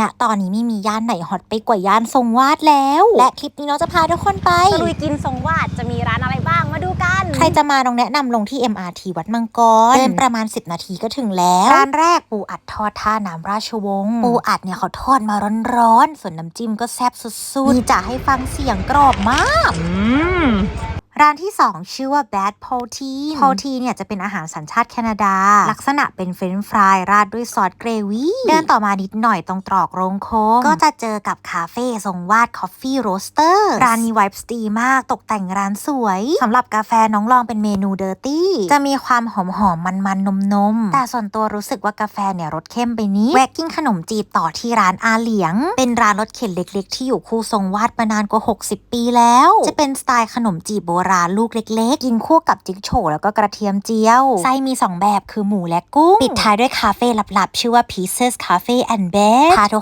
ณตอนนี้ไม่มีย่านไหนฮอตไปกว่าย่านทรงวาดแล้ว และคลิปนี้เราจะพาทุกคนไปตะลุยกินทรงวาดจะมีร้านอะไรบ้างมาดูกัน ใครจะมาต้องแนะนำลงที่ MRT วัดมังกรเดินประมาณ 10 นาทีก็ถึงแล้วร้านแรกปูอัดทอดท่าน้ำราชวงศ์ปูอัดเนี่ยเขาทอดมาร้อนๆส่วนน้ำจิ้มก็แซ่บสุดๆมีจะให้ฟังเสียงกรอบมาก ร้านที่ 2 ชื่อว่า Bad Protein Protein เนี่ยจะเป็นอาหารสัญชาติแคนาดา ลักษณะเป็นเฟรนช์ฟรายราดด้วยซอสเกรวี่เดินต่อมานิดหน่อยตรงตรอกโรงโค้งก็จะเจอกับคาเฟ่ทรงวาด Coffee Roaster ร้านนี้ไวฟ์สตีมากตกแต่งร้านสวย สำหรับกาแฟน้องลองเป็นเมนูเดอร์ตี้จะมีความหอมหอมมันมันนมนมๆแต่ส่วนตัวรู้สึกว่ากาแฟเนี่ยรสเข้มไปนิดแวกกิ้งขนมจีบต่อที่ร้านอาเหลียง เป็นร้านรถเข็นเล็ก ๆ ที่อยู่คู่ทรงวาดมานานกว่า 60 ปีแล้ว จะเป็นสไตล์ขนมจีบโบราราลูกเล็กๆ กินคู่กับจิ๊กโฉแล้วก็กระเทียมเจียว ไส้มี 2 แบบคือหมูและกุ้ง ปิดท้ายด้วยคาเฟ่ลับๆ ชื่อว่า Pieces Cafe and Bed พาทุกคน